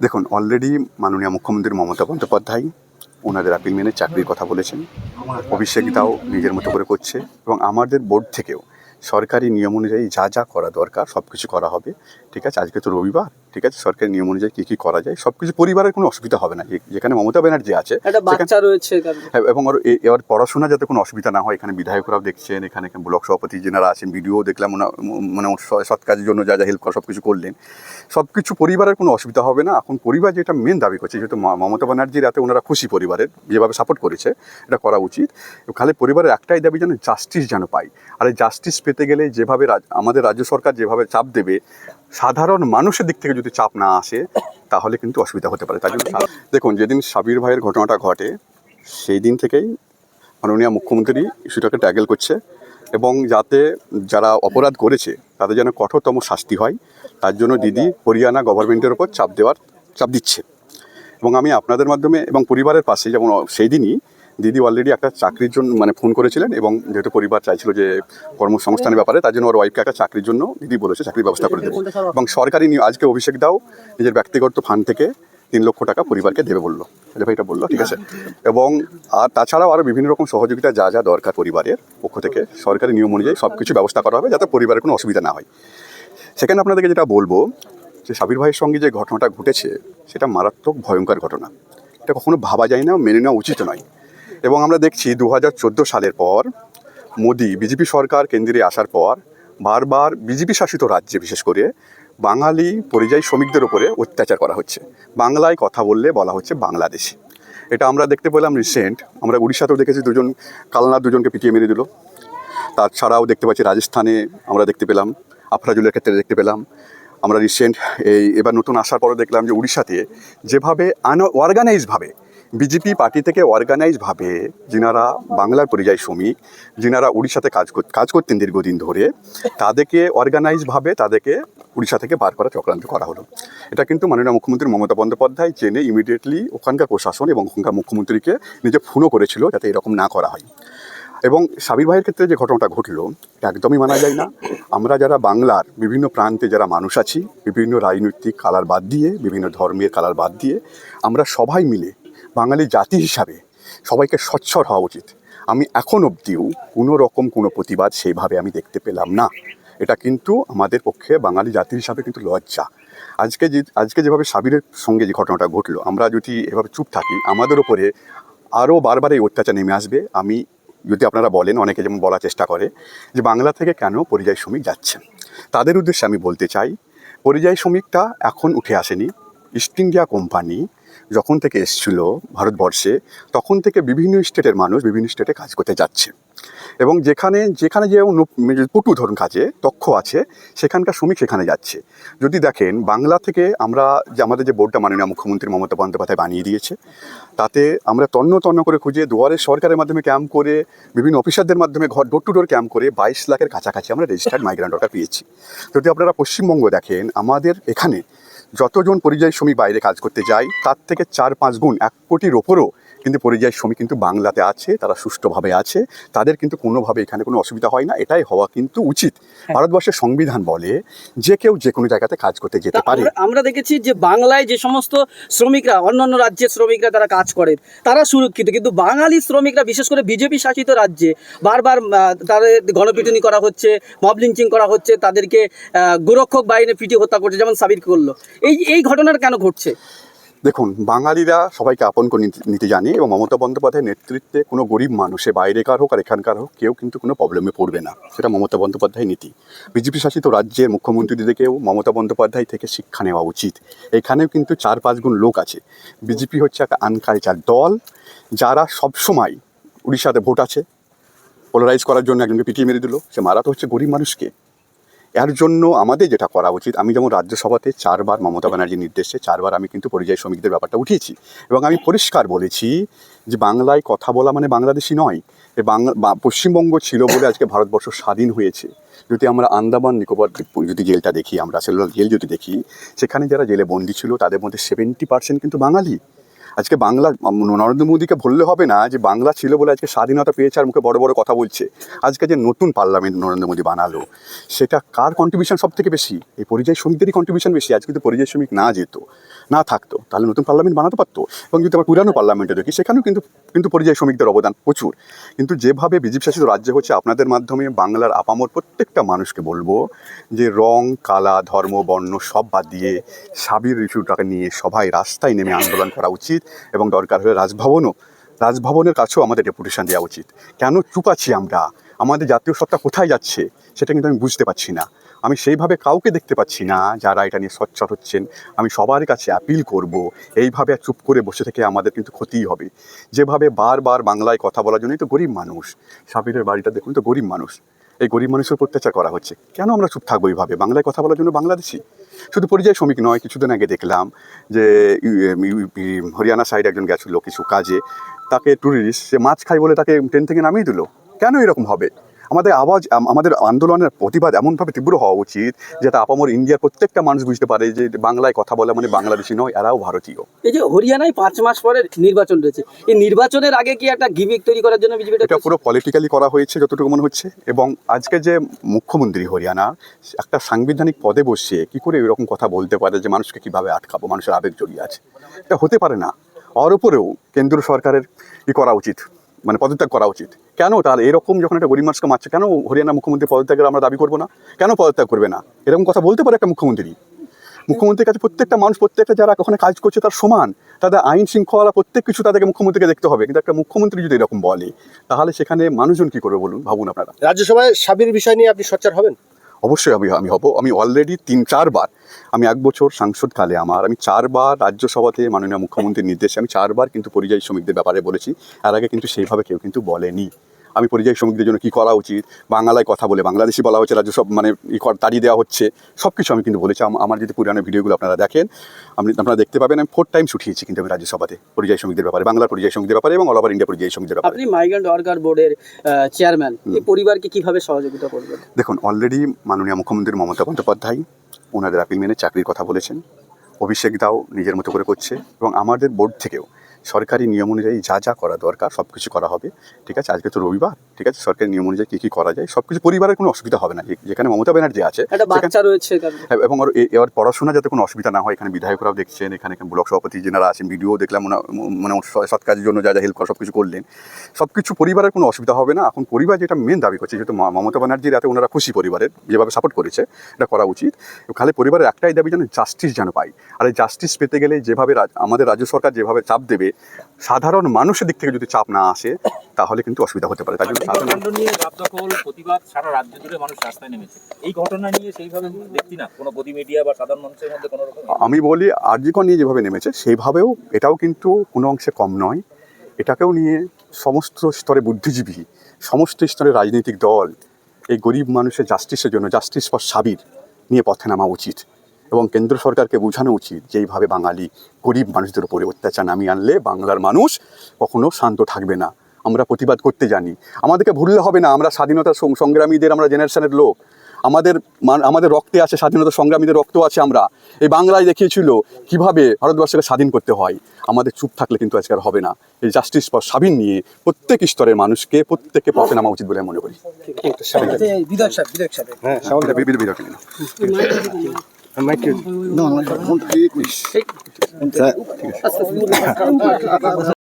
দেখুন অলরেডি মাননীয় মুখ্যমন্ত্রী মমতা বন্দ্যোপাধ্যায় ওনাদের আপিল মেনে চাকরির কথা বলেছেন। অভিষেকিতাও নিজের মতো করে করছে এবং আমাদের বোর্ড থেকেও সরকারি নিয়ম অনুযায়ী যা যা করা দরকার সব কিছু করা হবে। ঠিক আছে, আজকে তো রবিবার। ঠিক আছে? সরকারি নিয়ম অনুযায়ী কী কী করা যায়? সব কিছু পরিবারের কোনো অসুবিধা হবে না। যেখানে মমতা ব্যানার্জি আছে বাচ্চা রয়েছে হ্যাঁ, এবং ওর এবার পড়াশোনা যাতে কোনো অসুবিধা না হয় এখানে বিধায়করাও দেখছেন এখানে ব্লক সভাপতি যেনারা আছেন ভিডিও দেখলাম মানে সৎ কাজের জন্য যা যা হেল্প করা সব কিছু করলেন। সব কিছু পরিবারের কোনো অসুবিধা হবে না। এখন পরিবার যেটা মেন দাবি করছে যেহেতু মমতা ব্যানার্জির এতে ওনারা খুশি পরিবারের যেভাবে সাপোর্ট করেছে এটা করা উচিত। খালি পরিবারের একটাই দাবি যেন জাস্টিস যেন পাই আর এই জাস্টিস পেতে গেলে যেভাবে আমাদের রাজ্য সরকার যেভাবে চাপ দেবে সাধারণ মানুষের দিক থেকে যদি চাপ না আসে, তাহলে কিন্তু অসুবিধা হতে পারে। তাই জন্য দেখুন, যেদিন সাবির ভাইয়ের ঘটনাটা ঘটে, সেই দিন থেকেই মাননীয় মুখ্যমন্ত্রী ইস্যুটাকে ট্যাগেল করছে এবং যাতে যারা অপরাধ করেছে, তাদের যেন কঠোরতম শাস্তি হয়। তার জন্য দিদি হরিয়ানা গভর্নমেন্টের ওপর চাপ দেওয়ার, চাপ দিচ্ছে। এবং আমি আপনাদের মাধ্যমে এবং পরিবারের পাশে যেমন, সেই দিনই দিদি অলরেডি একটা চাকরির জন্য মানে ফোন করেছিলেন এবং যেহেতু পরিবার চাইছিল যে কর্মসংস্থানের ব্যাপারে, তার জন্য ওর ওয়াইফকে একটা চাকরির জন্য দিদি বলেছে, চাকরির ব্যবস্থা করে দেবে। এবং সরকারি আজকে অভিষেক দাও, নিজের ব্যক্তিগত ফান্ড থেকে তিন লক্ষ টাকা পরিবারকে দেবে বলল। ভাই এটা বলল, ঠিক আছে? এবং আর তাছাড়াও আরও বিভিন্ন রকম সহযোগিতা যা যা দরকার পরিবারের পক্ষ থেকে, সরকারি নিয়ম অনুযায়ী সব কিছু ব্যবস্থা করা হবে যাতে পরিবারের কোনো অসুবিধা না হয়। সেখানে আপনাদেরকে যেটা বলব, যে সাবির ভাইয়ের সঙ্গে যে ঘটনাটা ঘটেছে, সেটা মারাত্মক ভয়ঙ্কর ঘটনা। এটা কখনো ভাবা যায় না, মেনে নেওয়া উচিত নয়। এবং আমরা দেখছি দু হাজার চোদ্দ সালের পর মোদি বিজেপি সরকার কেন্দ্রে আসার পর বারবার বিজেপি শাসিত রাজ্যে, বিশেষ করে বাঙালি পরিযায়ী শ্রমিকদের উপরে অত্যাচার করা হচ্ছে। বাংলায় কথা বললে বলা হচ্ছে বাংলাদেশি। এটা আমরা দেখতে পেলাম রিসেন্ট আমরা উড়িষ্যাতেও দেখেছি দুজন কালনা দুজনকে পিটিয়ে মেরে দিল। তাছাড়াও দেখতে পাচ্ছি রাজস্থানে আমরা দেখতে পেলাম, আফরাজুলের ক্ষেত্রে দেখতে পেলাম। আমরা রিসেন্ট এই এবার নতুন আসার পরে দেখলাম যে উড়িষ্যাতে যেভাবে আন অর্গানাইজভাবে বিজেপি পার্টি থেকে অর্গানাইজভাবে যিনারা বাংলার পরিযায়ী শ্রমিক, যিনারা উড়িষ্যাতে কাজ কাজ করতেন দীর্ঘদিন ধরে, তাদেরকে অর্গানাইজভাবে তাদেরকে উড়িষ্যা থেকে বার করা, চক্রান্ত করা হলো। এটা কিন্তু মাননীয় মুখ্যমন্ত্রী মমতা বন্দ্যোপাধ্যায় জেনে ইমিডিয়েটলি ওখানকার প্রশাসন এবং ওখানকার মুখ্যমন্ত্রীকে নিজে ফোনও করেছিল যাতে এরকম না করা হয়। এবং সাবির ভাইয়ের ক্ষেত্রে যে ঘটনাটা ঘটলো একদমই মানা যায় না। আমরা যারা বাংলার বিভিন্ন প্রান্তে যারা মানুষ আছি, বিভিন্ন রাজনৈতিক কালার বাদ দিয়ে, বিভিন্ন ধর্মের কালার বাদ দিয়ে, আমরা সবাই মিলে বাঙালি জাতি হিসাবে সবাইকে স্বচ্ছর হওয়া উচিত। আমি এখন অবধিও কোনো রকম কোনো প্রতিবাদ সেইভাবে আমি দেখতে পেলাম না। এটা কিন্তু আমাদের পক্ষে বাঙালি জাতি হিসাবে কিন্তু লজ্জা। আজকে যে, আজকে যেভাবে সাবিরের সঙ্গে যে ঘটনাটা ঘটলো, আমরা যদি এভাবে চুপ থাকি, আমাদের ওপরে আরও বারবার এই অত্যাচার নেমে আসবে। আমি, যদি আপনারা বলেন, অনেকে যেমন বলার চেষ্টা করে, যে বাংলা থেকে কেন পরিযায়ী শ্রমিক যাচ্ছেন? তাদের উদ্দেশ্যে আমি বলতে চাই, পরিযায়ী শ্রমিকটা এখন উঠে আসেনি। ইস্ট ইন্ডিয়া কোম্পানি যখন থেকে এসছিল ভারতবর্ষে, তখন থেকে বিভিন্ন স্টেটের মানুষ বিভিন্ন স্টেটে কাজ করতে যাচ্ছে। এবং যেখানে যেখানে যে পটু ধরুন কাজে দক্ষ আছে, সেখানকার শ্রমিক সেখানে যাচ্ছে। যদি দেখেন, বাংলা থেকে আমরা যে আমাদের যে বোর্ডটা মাননীয় মুখ্যমন্ত্রী মমতা বন্দ্যোপাধ্যায় বানিয়ে দিয়েছে, তাতে আমরা তন্ন তন্ন করে খুঁজে দুয়ারে সরকারের মাধ্যমে ক্যাম্প করে, বিভিন্ন অফিসারদের মাধ্যমে ঘর ডোর টু ডোর ক্যাম্প করে বাইশ লাখের কাছাকাছি আমরা রেজিস্টার্ড মাইগ্রান্ট ওয়ার্কার পেয়েছি। যদি আপনারা পশ্চিমবঙ্গ দেখেন, আমাদের এখানে যতজন পরিযায়ী শ্রমিক বাইরে কাজ করতে যায়, তার থেকে চার পাঁচ গুণ, এক কোটির ওপরও কিন্তু পরিযায়ী শ্রমিক কিন্তু বাংলাতে আছে তারা সুষ্ঠুভাবে আছে তাদের কিন্তু কোনোভাবে এখানে কোনো অসুবিধা হয় না এটাই হওয়া কিন্তু উচিত। ভারতবর্ষের সংবিধান বলে যে কেউ যে কোনো জায়গাতে কাজ করতে যেতে পারে। আমরা- দেখেছি যে বাংলায় যে সমস্ত শ্রমিকরা অন্যান্য রাজ্যের শ্রমিকরা তারা কাজ করে তারা সুরক্ষিত কিন্তু বাঙালি শ্রমিকরা বিশেষ করে বিজেপি শাসিত রাজ্যে বারবার তাদের গণপিটুনি করা হচ্ছে মব লিঞ্চিং করা হচ্ছে তাদেরকে গোরক্ষক বাহিনী পিটিয়ে হত্যা করছে যেমন সাবির করল। এই এই ঘটনাটা কেন ঘটছে? দেখুন, বাঙালিরা সবাইকে আপন করে নিতে- জানে এবং মমতা বন্দ্যোপাধ্যায়ের নেতৃত্বে কোনো গরিব মানুষে বাইরেকার হোক আর এখানকার হোক, কেউ কিন্তু কোনো প্রবলেমে পড়বে না। সেটা মমতা বন্দ্যোপাধ্যায় নীতি। বিজেপি শাসিত রাজ্যের মুখ্যমন্ত্রীদেরকেও মমতা বন্দ্যোপাধ্যায় থেকে শিক্ষা নেওয়া উচিত। এখানেও কিন্তু চার পাঁচ গুণ লোক আছে। বিজেপি হচ্ছে একটা আনকালচার দল, যারা সবসময় উড়িষ্যাতে ভোট আছে পোলারাইজ করার জন্য একজনকে পিটিয়ে মেরে দিল। সে মারা তো হচ্ছে গরিব মানুষকে। এর জন্য আমাদের যেটা করা উচিত, আমি যেমন রাজ্যসভাতে চারবার মমতা ব্যানার্জির নির্দেশে চারবার আমি কিন্তু পরিযায়ী শ্রমিকদের ব্যাপারটা উঠিয়েছি এবং আমি পরিষ্কার বলেছি যে বাংলায় কথা বলা মানে বাংলাদেশি নয়। বাংলা পশ্চিমবঙ্গ ছিল বলে আজকে ভারতবর্ষ স্বাধীন হয়েছে। যদি আমরা আন্দামান, নিকোবর, যদি জেলটা দেখি, আমরা সেলুলার জেল যদি দেখি, সেখানে যারা জেলে বন্দি ছিল তাদের মধ্যে সেভেন্টি পার্সেন্ট কিন্তু বাঙালি। আজকে বাংলা, নরেন্দ্র মোদীকে বললে হবে না যে বাংলা ছিল বলে আজকে স্বাধীনতা পেয়েছে আর মুখে বড় বড় কথা বলছে। আজকে যে নতুন পার্লামেন্ট নরেন্দ্র মোদী বানালো, সেটা কার কন্ট্রিবিউশন সব থেকে বেশি? এই পরিযায়ী শ্রমিকদেরই কন্ট্রিবিউশন বেশি। আজকে তো পরিযায়ী শ্রমিক না যেত। না থাকতো, তাহলে নতুন পার্লামেন্ট বানাতে পারতো। এবং যদি আমরা পুরানো পার্লামেন্টে দেখি, সেখানেও কিন্তু কিন্তু পরিযায়ী শ্রমিকদের অবদান প্রচুর। কিন্তু যেভাবে বিজেপি শাসিত রাজ্য হচ্ছে, আপনাদের মাধ্যমে বাংলার আপামর প্রত্যেকটা মানুষকে বলব যে, রং, কালা, ধর্ম, বর্ণ সব বাদ দিয়ে সাবির ইস্যুটাকে নিয়ে সবাই রাস্তায় নেমে আন্দোলন করা উচিত এবং দরকার হলে রাজভবনও, রাজভবনের কাছেও আমাদের ডেপুটেশন দেওয়া উচিত। কেন চুপ আছি আমরা? আমাদের জাতীয় সত্তা কোথায় যাচ্ছে, সেটা কিন্তু আমি বুঝতে পারছি না। আমি সেইভাবে কাউকে দেখতে পাচ্ছি না যারা এটা নিয়ে সচ্ছর হচ্ছেন। আমি সবার কাছে অ্যাপিল করব, এইভাবে চুপ করে বসে থেকে আমাদের কিন্তু ক্ষতিই হবে। যেভাবে বারবার বাংলায় কথা বলার জন্যই তো গরিব মানুষ। সাবিরের বাড়িটা দেখুন তো গরিব মানুষ। এই গরিব মানুষের উপর অত্যাচার করা হচ্ছে। কেন আমরা চুপ থাকব এইভাবে? বাংলায় কথা বলার জন্য বাংলাদেশি। শুধু পরিযায়ী শ্রমিক নয়, কিছুদিন আগে দেখলাম যে হরিয়ানা সাইড একজন গেছিল কিছু কাজে। তাকে ট্যুরিস্ট সে মাছ খাই বলে তাকে ট্রেন থেকে নামিয়ে দিল। কেন এরকম হবে? আমাদের আওয়াজ আমাদের আন্দোলনের প্রতিবাদ এমনভাবে তীব্র হওয়া উচিত যাতে আপামর ইন্ডিয়ার প্রত্যেকটা মানুষ বুঝতে পারে যে বাংলায় কথা বলা মানে বাংলাদেশি নয় এরাও ভারতীয়। এই যে হরিয়ানায় পাঁচ মাস পরে নির্বাচন রয়েছে এই নির্বাচনের আগে কি একটা গিমিক তৈরি করার জন্য বিজেপি এটা পুরো পলিটিক্যালি করা হয়েছে যতটুকু মনে হচ্ছে। এবং আজকে যে মুখ্যমন্ত্রী হরিয়ানা একটা সাংবিধানিক পদে বসে কি করে এরকম কথা বলতে পারে যে মানুষকে কীভাবে আটকাবো মানুষের আবেগ জড়িয়ে আছে? এটা হতে পারে না। ওর উপরেও কেন্দ্র সরকারের ই করা উচিত। মানে পদত্যাগ করা উচিত। কেন? তার এরকম যখন একটা গরিব মানুষকে মারছে, কেন হরিয়ানা মুখ্যমন্ত্রী পদত্যাগের আমরা দাবি করব না? কেন পদত্যাগ করবে না? এরকম কথা বলতে পারে একটা মুখ্যমন্ত্রী। মুখ্যমন্ত্রীর কাছে প্রত্যেকটা মানুষ, প্রত্যেকটা যারা ওখানে কাজ করছে তার সমান। তাদের আইন শৃঙ্খলা প্রত্যেক কিছু তাদেরকে মুখ্যমন্ত্রীকে দেখতে হবে। কিন্তু একটা মুখ্যমন্ত্রী যদি এরকম বলে, তাহলে সেখানে মানুষজন কি করবে বলুন? ভাবুন আপনারা। রাজ্যসভায় সাবির বিষয় নিয়ে আপনি সচ্চার হবেন? অবশ্যই আমি আমি হব। আমি অলরেডি তিন, চারবার, আমি এক বছর সাংসদকালে আমার, আমি চারবার রাজ্যসভাতে মাননীয় মুখ্যমন্ত্রীর নির্দেশে আমি চারবার কিন্তু পরিযায়ী শ্রমিকদের ব্যাপারে বলেছি। আর আগে কিন্তু সেইভাবে কেউ কিন্তু বলেনি। আমি পরিযায়ী শ্রমিকদের জন্য কী করা উচিত? বাংলায় কথা বলে বাংলাদেশি বলা হচ্ছে রাজ্য সব মানে ই কর- তাড়িয়ে দেওয়া হচ্ছে সব কিছু আমি কিন্তু বলেছি। আমার যদি পুরানো ভিডিওগুলো আপনারা দেখেন আপনি আপনারা দেখতে পাবেন আমি ফোর টাইম উঠিয়েছি কিন্তু আমি রাজ্যসভাতে পরিযায়ী শ্রমিকদের ব্যাপারে বাংলার পরিযায়ী শ্রমিকদের ব্যাপারে এবং অল ওভার ইন্ডিয়া পরিযায়ী শ্রমিকদের ব্যাপারে। আপনি মাইগ্রেন্ট ওয়ার্কার বোর্ডের চেয়ারম্যান এই পরিবারকে কীভাবে সহযোগিতা করবেন? দেখুন অলরেডি মাননীয় মুখ্যমন্ত্রী মমতা বন্দ্যোপাধ্যায় ওনাদের আপিল মেনে চাকরির কথা বলেছেন। অভিষেক দাও নিজের মতো করে করছে এবং আমাদের বোর্ড থেকেও সরকারি নিয়ম অনুযায়ী যা যা করা দরকার সব কিছু করা হবে। ঠিক আছে? আজকে তো রবিবার ঠিক আছে? সরকারি নিয়ম অনুযায়ী কী কী করা যায়? সব কিছু পরিবারের কোনো অসুবিধা হবে না। যেখানে মমতা ব্যানার্জি আছে রয়েছে হ্যাঁ, এবং এবার পড়াশোনা যাতে কোনো অসুবিধা না হয় এখানে বিধায়করাও দেখছেন এখানে এখানে ব্লক সভাপতি যেনারা আছেন ভিডিও দেখলাম মানে সৎ কাজের জন্য যা যা হেল্প করা সব কিছু করলেন। সব কিছু পরিবারের কোনো অসুবিধা হবে না। এখন পরিবার যেটা মেন দাবি করছে যেহেতু মমতা ব্যানার্জির এতে ওনারা খুশি পরিবারের যেভাবে সাপোর্ট করেছে এটা করা উচিত। খালি পরিবারের একটাই দাবি যেন জাস্টিস যেন পাই আর এই জাস্টিস পেতে গেলে যেভাবে আমাদের রাজ্য সরকার যেভাবে চাপ দেবে সাধারণ মানুষের দিক থেকে যদি চাপ না আসে তাহলে কিন্তু অসুবিধা হতে পারে। তাই জন্য কাণ্ড নিয়ে রাত প্রতিবাদ সারা রাজ্য জুড়ে মানুষ রাস্তায় নেমেছে। এই ঘটনা নিয়ে সেইভাবে দেখছি না? কোনো গদি মিডিয়া বা সাধারণ মানুষের মধ্যে কোনো রকম আমি বলি আরজিকর নিয়ে যেভাবে নেমেছে সেইভাবেও এটাও কিন্তু কোনো অংশে কম নয়। এটাকেও নিয়ে সমস্ত স্তরে বুদ্ধিজীবী সমস্ত স্তরে রাজনৈতিক দল এই গরিব মানুষের জাস্টিসের জন্য জাস্টিস ফর সাবির নিয়ে পথে নামা উচিত। এবং কেন্দ্র সরকারকে বোঝানো উচিত যে এইভাবে বাঙালি গরিব মানুষদের উপরে অত্যাচার নামিয়ে আনলে বাংলার মানুষ কখনো শান্ত থাকবে না। আমরা প্রতিবাদ করতে জানি। আমাদেরকে ভুললে হবে না। আমরা স্বাধীনতা সংগ্রামীদের আমরা জেনারেশনের লোক। আমাদের আমাদের রক্তে আছে স্বাধীনতা সংগ্রামীদের রক্ত আছে আমরা। এই বাংলায় দেখিয়েছিল কীভাবে ভারতবর্ষকে স্বাধীন করতে হয়। আমাদের চুপ থাকলে কিন্তু আজকে আর হবে না। এই জাস্টিস ফর স্বাধীন নিয়ে প্রত্যেক স্তরের মানুষকে প্রত্যেককে পথে নামা উচিত বলে আমি মনে করি। বিধায়ক সাহেব বিধায়ক সাহেব। হ্যাঁ Maak je... Nou, dan komt is.